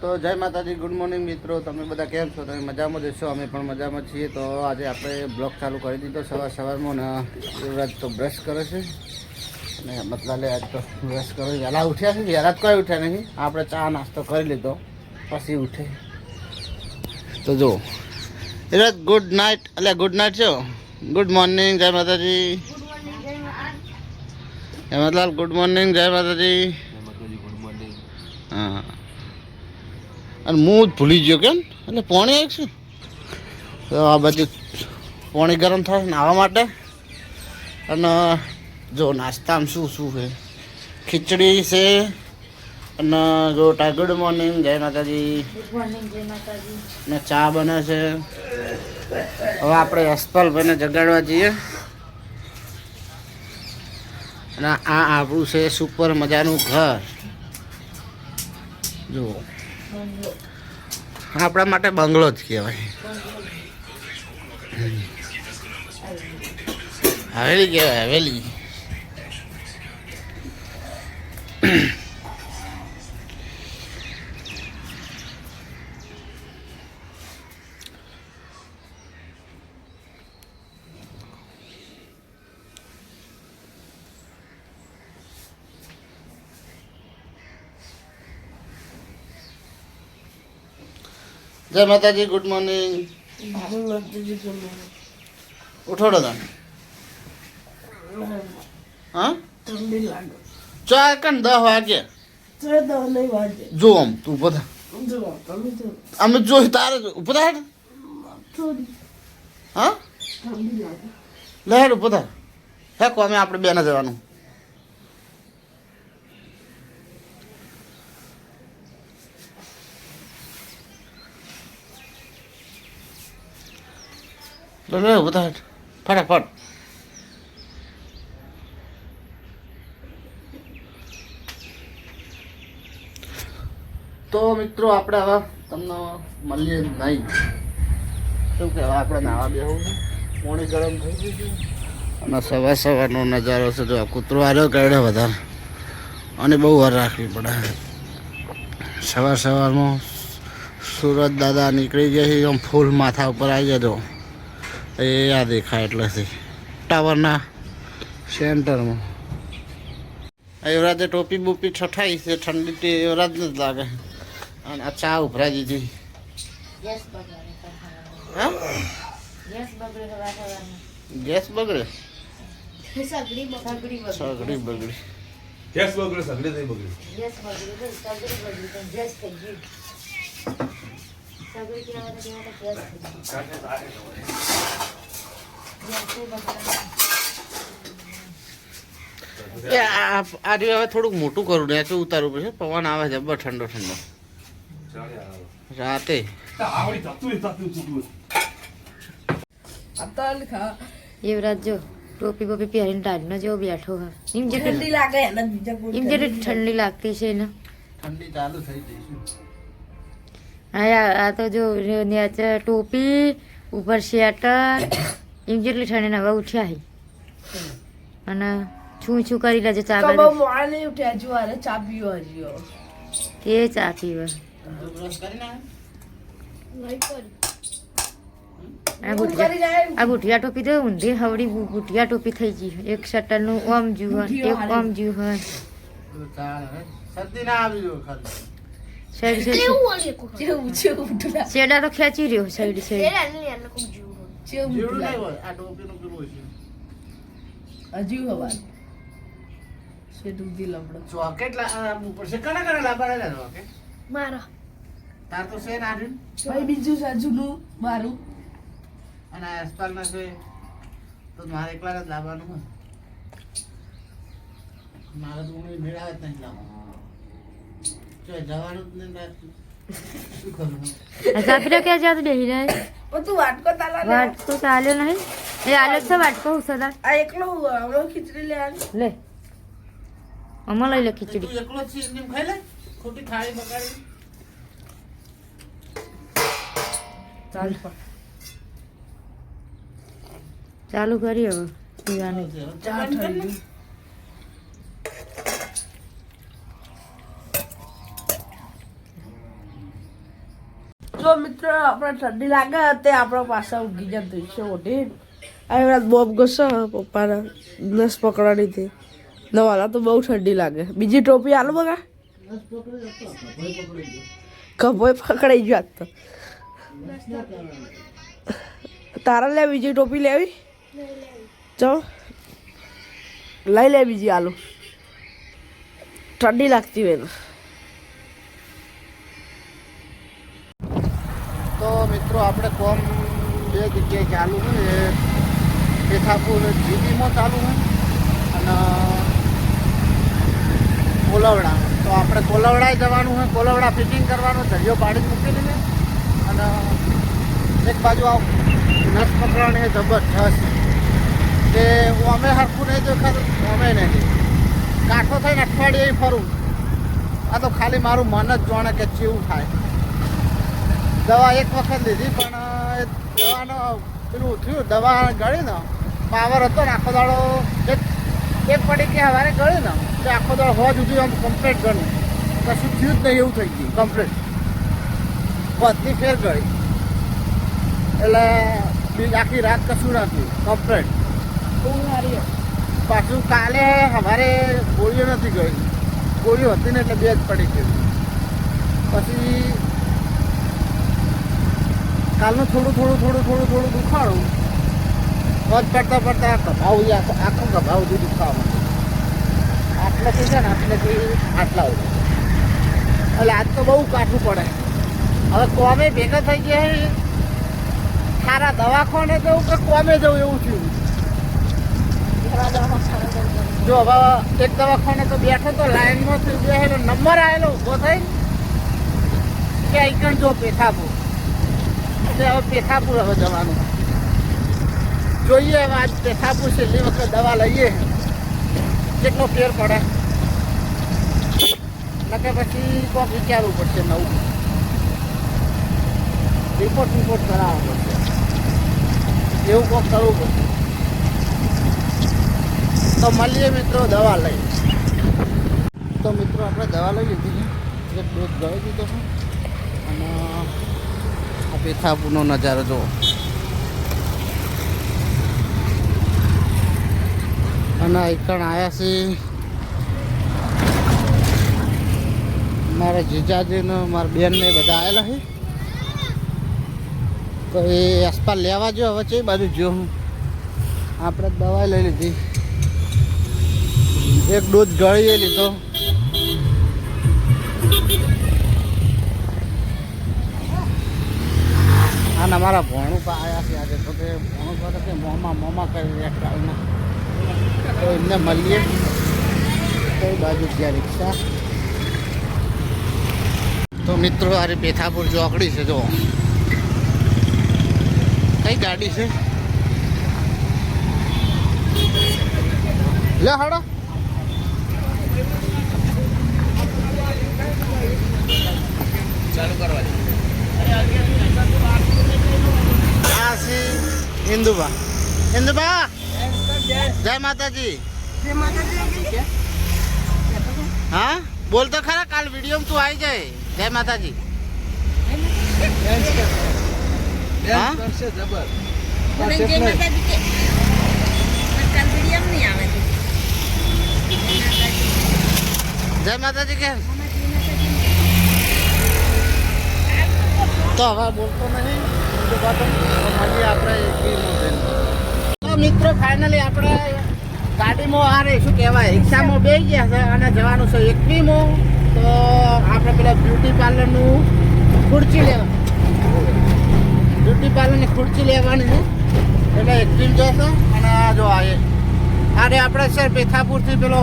તો જય માતાજી ગુડ મોર્નિંગ મિત્રો. તમે બધા કેમ છો? તમે મજામાં જશો અમે પણ મજામાં છીએ. તો આજે આપણે બ્લોગ ચાલુ કરી દીધો સવાર સવારમાં ને યુવરાજ તો બ્રશ કરે છે. અને મતલાલે આજ તો બ્રશ કરે વહેલા ઉઠ્યા છે? વહેલા જ કોઈ ઉઠ્યા નહીં? આપણે ચા નાસ્તો કરી લીધો. પછી ઉઠે. તો જો યુવરાજ ગુડ નાઇટ એટલે ગુડ નાઇટ છો? ગુડ મોર્નિંગ જય માતાજી. હેમંતલાલ ગુડ મોર્નિંગ જય માતાજી. હા. અને હું જ ભૂલી ગયો કેમ? એટલે પાણી આવી છે. તો આ બધું પાણી ગરમ થાય નાવા માટે. અને જો નાસ્તામાં શું શું છે? ખીચડી છે અને જો ટા ગુડ મોર્નિંગ જય માતાજી. ગુડ મોર્નિંગ જય માતાજી. ને ચા બને છે. હવે આપણે યશપાલભાઈને જગાડવા જઈએ. અને આ આપણું છે સુપર મજાનું ઘર. જુઓ. આપણા માટે બંગલો જ કહેવાય. હવેલી કહેવાય હવેલી. જય માતાજી, ગુડ મોર્નિંગ. ઉઠોડો તમે. હા? ચાર કણ દસ વાગે? જો આમ, તું જો અમે જોઈ તારે ઊભો થા. હા? લે હેડ ઊભો થા. હે કો અમે આપણે બેને જવાનું. લે લે હેડ. ફટાફટ તો મિત્રો, આપણે હવે તમને મળીએ નહીં. શું કહેવાય, આપણે નાવા બેહવું છે. પાણી ગરમ થઈ ગયું અને સવાર સવારનો નજારો છે, જો આ કૂતરો આવ્યો કરડે વધારે. અને બહુ વાર રાખવી પડે. સવાર સવારમાં સુરત દાદા નીકળી ગયા છે આમ ફૂલ માથા ઉપર આવી જજો એ આ દેખાય એટલેથી ટાવરના સેન્ટરમાં. એવરાજે ટોપી બોપી છઠાઈ છે ઠંડી તે એવરાજ જ લાગે. અને આ ચા ઉભરાઈ દીધી. ગેસ બગડે સગડી ગેસ બગડે હવા થવાનું ગેસ બગડે? સગડી થઈ બગડી. ગેસ બગડે સગડે બગડે. ગેસ બગડી સગડી બગડી ગેસ થઈ ગયું. સગડી કેવા તો કેવા તો ગેસ થઈ ગયું ગેસ તો બગડે એ આ આ રહ્યું હવે થોડુંક મોટું કરું ને શું ઉતારવું પડશે. પવન આવે છે બસ ઠંડો ઠંડો. રાતે. યુવરાજ જો ટોપી બોપી પહેરીને ટાઢનો જેવો બેઠો હોય. એમ જેટલી ઠંડી લાગે એને એમ જેટલી ઠંડી લાગતી છે ને ઠંડી ચાલુ થઈ ગઈ હા આ તો જો નીચે ટોપી ઉપર શેટર એમ જેટલી ઠંડી ને હવે ઉઠ્યા હી. અને છું છું કરી લેજે ચા તો બહુ મોડા ઉઠ્યા જો અરે ચા પીવો હજી તે ચા પીવે. આ ગુઠિયા ટોપી તો ઊંધી હવડી ગુઠિયા ટોપી થઈ ગઈ એક શટરનું ઓમ જ્યુ હોય એક ઓમ જ્યુ હોય તો ચાલે હે. શરદી ના આવી ખાલી. સાઈડ સાઈડ જેવું જેવું શેડા તો ખેંચી રહ્યો સાઈડ સાઈડ જેવું આ ટોપીનું પેલું હોય છે. હજુ હવા શેઠું દી લમડો. ચોકેટ લાવવું પડશે કના કના લાવવાના ચોકેટ મારા. તાર તો છે ના. ભાઈ બીજું છે જૂનું મારું. અને આ આસપાસના છે તો મારે એકલા જ લાવવાનું હોય. મારે તો મેળાવે જ નહીં લાવવાનું. પીલો ક્યાં જાત બેહી રહ્યા પણ તું વાટકો તાલા લે. વાટકો ચાલ્યો નહીં. એ આલે છે વાટકો હું આ એકલો હમણાં ખીચડી લે લે. આમાં લઈ લે તું એકલો છે એમ ખાઈ લે? ખોટી થાળી બગાડી. ચાલ. ચાલુ કરી હવે. પીવાનું. ચા થઈ ગયું તો મિત્રો, આપણે ઠંડી લાગે તે આપણા પાછા ઉગી જતું છે ઓઢી આ રાત બોમ્બ ગસો પપ્પાને નસ પકડવાની હતી. નવાલા તો બહુ ઠંડી લાગે. બીજી ટોપી આલો બગા કભોય પકડાઈ ગયો આજ તો. તારા લે બીજી ટોપી લેવી? ચો. લઈ લે બીજી આલુ. ઠંડી લાગતી હોય મિત્રો, આપણે કોમ બે જગ્યાએ ચાલુ હોય, એ પેથાપુર જીબીમાં ચાલુ હોય અને કોલવડા. તો આપણે કોલવડાએ જવાનું હોય, કોલવડા ફિટિંગ કરવાનું, દરિયો પાડી મૂકી દઈએ અને એક બાજુ આ નસ પકડવાની જબરજસ્ત કે અમે હરખું નહીં દેખાતું, અમે નહીં કાંઠો થઈને અઠવાડિયે ફરું. આ તો ખાલી મારું મન જ જાણે કે કેવું થાય. દવા એક વખત લીધી પણ દવાનો પેલું થયું દવા ગળી ને પાવર હતો ને આખો દાડો એક એક પડી કે હવારે ગળી ને તો આખો દાડો હોવા સુધી આમ કમ્પ્લેટ ગણ્યું કશું થયું જ નહીં એવું થઈ ગયું કમ્પ્લેટ બધી ફેર ગળી. એટલે બીજી આખી રાત કશું નથી કમ્પ્લેટ કમ્પ્લીટ પાછું કાલે હવારે ગોળીઓ નથી ગઈ ગોળીઓ હતી ને એટલે બે જ પડી ગઈ. પછી કાલનું થોડું થોડું થોડું થોડું થોડું દુખાડું પગ પડતા પડતા ગભાવ આખો આખું ગભાવ સુધી દુખાવા. આટલેથી છે ને આટલેથી આટલા એટલે આજ તો બહુ કાઠું પડે. હવે કોમે ભેગા થઈ ગયા સારા દવાખાને જવું કે કોમે જવું એવું થયું? જો હવે એક દવાખાને તો બેઠો તો લાઈનમાં થઈ ગયો નંબર આવેલો ઊભો થઈ કે આઈકણ જો પેથાપુર એટલે હવે પેથાપુર હવે જવાનું. જોઈએ હવે આજ પેથાપુર છેલ્લી વખત દવા લઈએ. કેટલો ફેર પડે. નકે પછી કોક વિચારવું પડશે નવું. રિપોર્ટ રિપોર્ટ કરાવવો પડશે. એવું કોક કરવું પડશે. તો મળીએ મિત્રો દવા લઈ. તો મિત્રો આપણે દવા લઈ લીધી છે. એક ડોઝ ગયો દીધો અને પેથાપુરનો નજારો જુઓ. અને એકણ આવ્યા છે મારા જીજાજીને, મારા બેનને બધા આવેલા છે. તો એ આસપાસ લેવા જો હવે છે બાજુ જો હું. આપણે દવા લઈ લીધી. એક ડોઝ ગળીએ લીધો. અને મારા ભોણું પા આવ્યા છે આજે. તો કે ભોણું પા તો મોંમાં મોંમાં કરી રહ્યા કાલના તો એમને મળીએ. કઈ બાજુ ગયા રિક્ષા? તો મિત્રો અરે પેથાપુર ચોકડી છે, જો. કઈ ગાડી છે? લે હાડો આ છે ઇન્દુબા ઇન્દુબા જય માતાજી હા? બોલ તો ખરા કાલ વીડિયો તું આવી જાય જય માતાજી. હા? જય માતાજી કે તો હવે બોલતો નહીં. મિત્રો ફાઇનલી આપણે ગાડીમાં આ શું કહેવાય, રિક્ષામાં બે ગયા છે અને જવાનું છે એકવીમો તો આપણે પેલા બ્યુટી પાર્લરનું ખુરચી લેવાની બ્યુટી પાર્લરની ખુરચી લેવાની છે. એટલે એકવીમ જશે અને આ જો આ અરે આપણે સર પેથાપુરથી પેલો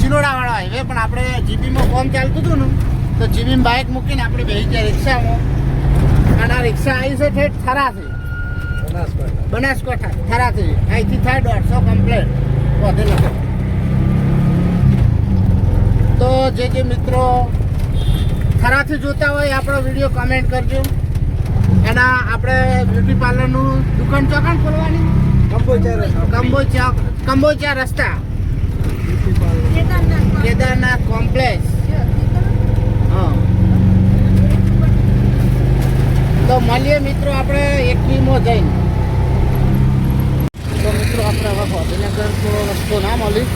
ચિલોડાવાળો હાઈવે પણ આપણે જીબીમાં ફોર્મ ચાલતું હતું ને, તો જીબીમાં બાઇક મૂકીને આપણે બેસી ગયા રિક્ષામાં. અને આ રિક્ષા આવી છે ઠેઠ થરાથી. બનાસકાંઠા થરાથી. અહીંથી થાય દોઢસો કમ્પ્લેટ વધેલા તો જે જે મિત્રો થરાથી જોતા હોય આપણો વીડિયો કમેન્ટ કરજો. એના આપણે બ્યુટી પાર્લરનું દુકાન ચોકાણ ખોલવાની? કંબોચા કંબોચા રસ્તા. કેદારનાથ. કોમ્પ્લેક્સ હા. મળીએ મિત્રો, આપણે એકવીમાં જઈને. તો મિત્રો, આપણે હવે ગાંધીનગર તો રસ્તો ના મળી.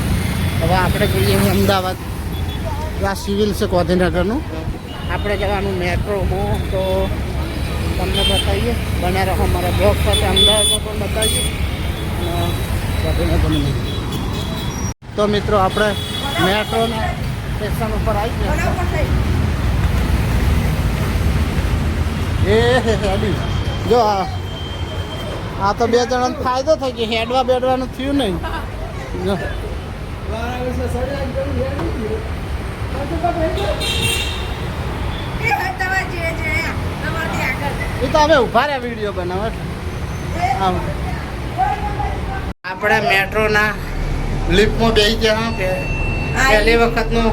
હવે આપણે જઈએ અમદાવાદ. આ સિવિલ છે ગાંધીનગરનું. આપણે જવાનું મેટ્રોમાં. તો તમને બતાવીએ. બને રહો મારા બ્લોગ સાથે અમદાવાદમાં પણ બતાવીએ. ગાંધીનગરનું તો મિત્રો, આપણે મેટ્રોના સ્ટેશન ઉપર આવી ગયા એ હે હેડી જો આ આ તો બે જણાને ફાયદો થઈ ગયો. હેડવા બેડવાનું થયું નહીં. જો. એ તો હવે ઊભા રહ્યા વીડિયો બનાવે આપણે મેટ્રોના લિફ્ટમાં બેસી ગયા કે પહેલી વખતનું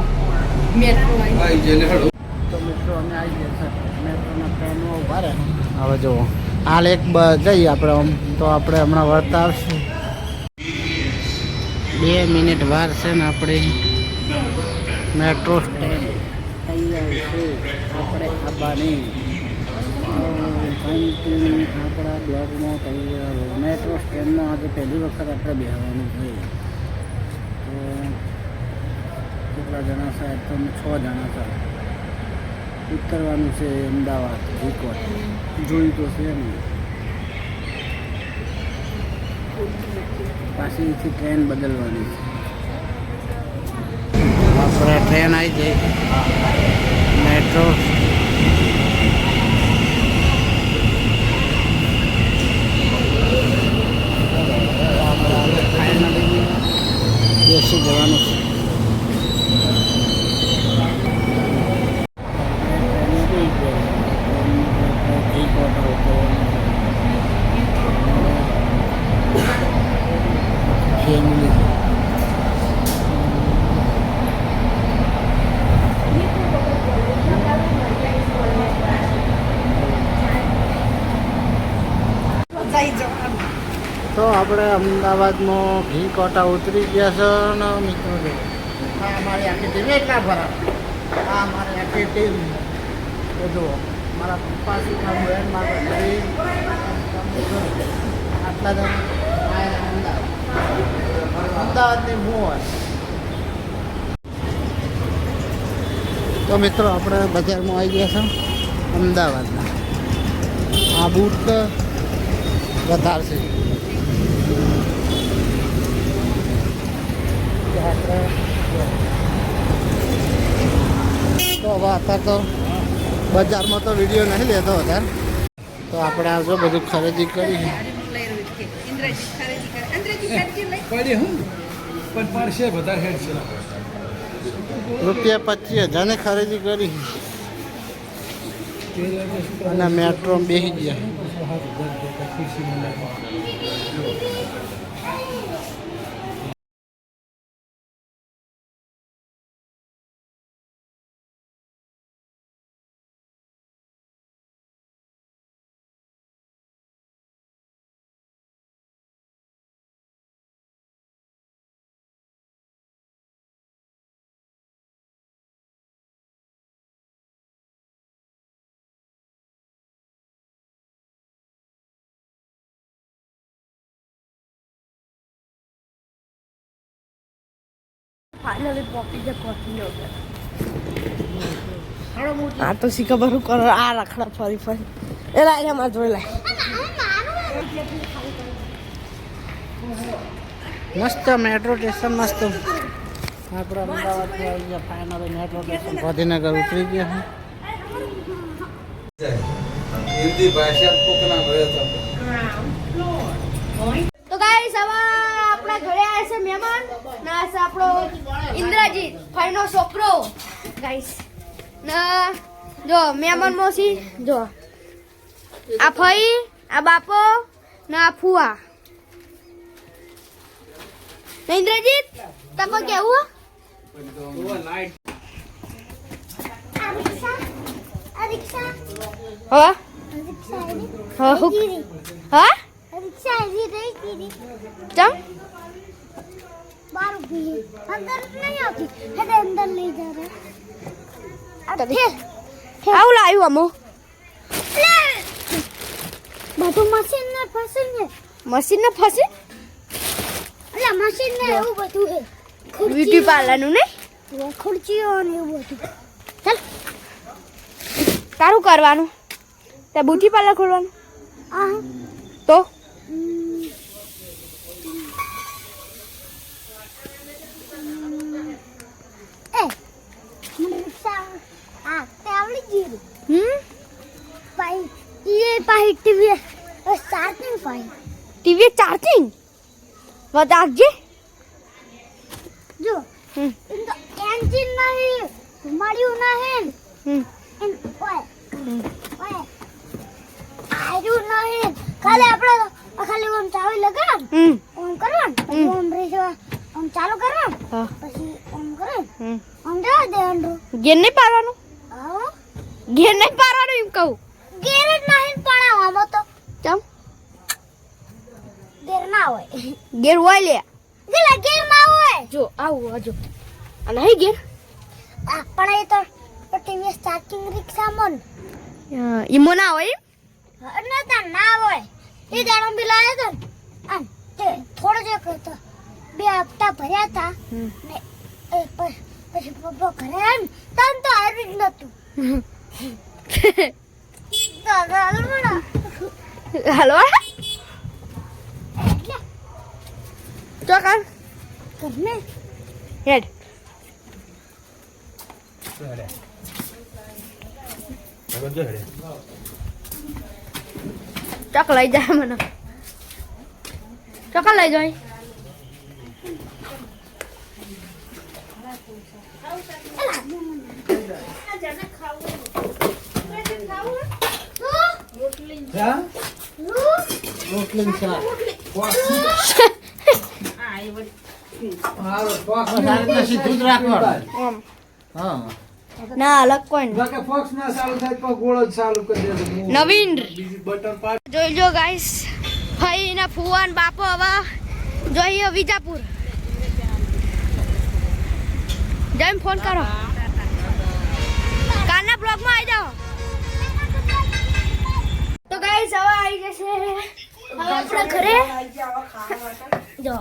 તો મિત્રો અમે આવી ગયા મેટ્રોના ટ્રેનમાં ઊભા રહ્યા. હવે જુઓ. હાલ એક જઈએ આપણે આમ તો આપણે હમણાં વળતા આવશું. બે મિનિટ વાર છે ને આપણે મેટ્રો સ્ટેન્ડ. તૈયાર છે. આપણે આવવાની આપણા બ્લોગમાં તૈયાર મેટ્રો સ્ટેન્ડમાં આજે પહેલી વખત આપણે બેસવાનું છે. તો કેટલા જણા સાહેબ તમે તો છ જણા છે. ઉતરવાનું છે અમદાવાદ રિકોર્ડ જોયું તો છે ને. પાછી ટ્રેન બદલવાની છે. આપણે ટ્રેન આવી જઈ મેટ્રો. બેસી જવાનું છે. ફેમિલી તો આપણે અમદાવાદમાં ઘી કોટા ઉતરી ગયા છે ને મિત્રો આ અમારી આખી આ અમારી આખી ટીમ એ જુઓ, મારા પપ્પા શીખા બેન મારા આટલા જણા. અમદાવાદ. અમદાવાદની મોજ. તો મિત્રો, આપણે બજારમાં આવી ગયા છે અમદાવાદના. આ બૂટ વધારશે તો હવે અત્યારે તો બજારમાં તો વીડિયો નહીં લેતો અત્યારે. તો આપણે આવજો, બધું ખરીદી કરી પડે હું? પણ પડશે વધારે હેડ છે. રૂપિયા પચીસ હજારની ખરીદી કરી. અને મેટ્રો બેસી ગયા. ફાઇનલી પોપી જે પહોંચી આ તો શી ખબર કરો. આ રખડા ફરી ફરી. એ લાય મારા જોઈ લાય. મસ્ત મેટ્રો સ્ટેશન મસ્ત. આપણે અમદાવાદ આવી ગયા. ફાઇનલી મેટ્રો સ્ટેશન ગાંધીનગર ઉતરી ગયા હિન્દી ભાષા કોકના ભયો તો. તો ગાઈસ હવે આપણા ઘરે આવે છે મહેમાન. ના આપણો ઇન્દ્રજીત ભાઈનો છોકરો. ગાઈસ ના જો મેમન મોસી જો. આ ફઈ આ બાપો ના આ ફુવા. ઇન્દ્રજીત તમે કેવું? હા? હા હું? હા ચમ? બાર ઊભી अंदर નહીં આવતી. હેડે અંદર લઈ जा. ફેર આવું લાવ્યું અમો. બધું મશીન ને ફસી ને. મશીન ને ફસે એટલે મશીન ને એવું બધું છે. બ્યુટી પાર્લરનું નહીં ખુરચીઓ ને એવું બધું. ચાલ. તારું કરવાનું. તે બ્યુટી પાર્લર ખોલવાનું. આ તો હમ. એ મને રિક્ષા આ તે આવડી ગયું હમ પાઈ એ charging TV TV TV charging जो એમ તો એન્જિન નહીં ધુમાડ્યું નહીં. હમ. એમ ઓય ઓય આયરું નહીં. ખાલી આપણે ખાલી ઓમ ચાવી લગાડ ઓમ કરવાનું. પછી ઓમ રેસવા ઓમ ચાલુ કરવાનું. હા. પછી ઓમ કરે હમ. ઓમ જવા દે અંડો ઘેર નહીં પાડવાનું? આવો ઘેર નહીં પાડવાનું એમ કહું. ઘેર જ નહીં પણ આમાં તો ચમ. ગેર ના હોય. ઘેર હોય લે. ગેલા ઘેર ના હોય. જો આવું હજુ અને અહીં ઘેર. પણ એ તો ટીવી ચાર્જિંગ રિક્ષા મન ઈમો ના હોય? અને તા ના હોય. એ દાડો બી લાયો તો આમ તે થોડો જે કરતો બે હપ્તા ભર્યા હતા. ને એ પછી પપ્પા ઘરે આવ્યા ને તન તો આવી જ નતું. તો હાલ મને હાલો એટલે તો કામ ઘરને હેડ ચક લઈ જાય મને. ચક લઈ જાય હા નવીન જોઈ જો ગાઈસ ભાઈ બાપો હવે જોઈએ વિજાપુર જઈને ફોન કરો કાલના બ્લોગમાં આવી જાઓ તો ગાઈસ હવે આવી જશે. હવે આપણે ઘરે જો.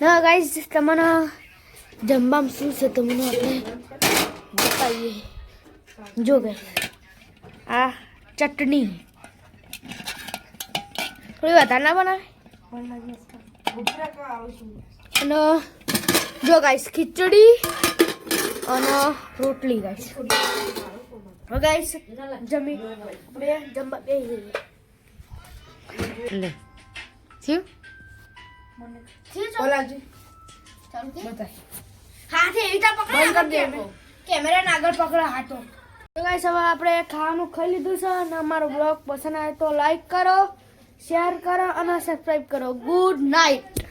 ના ગાઈસ તમને જમવામાં શું છે તમને આપણે બતાવીએ. જો ગાઈસ આ ચટણી. થોડી વધારે ના બનાવે? અને જો ગાઈસ ખીચડી. અને રોટલી ગાઈસ. હવે ગાઈસ જમી બે જમવા બે લે થયું? ઓલાજી હાથે એવી રીતે પકડે કેમેરા ને આગળ પકડો હાથો. ગાઈસ હવે આપણે ખાવાનું ખાઈ લીધું છે અને અમારો બ્લોગ પસંદ આવે તો લાઈક કરો શેર કરો અને સબસ્ક્રાઇબ કરો. Good night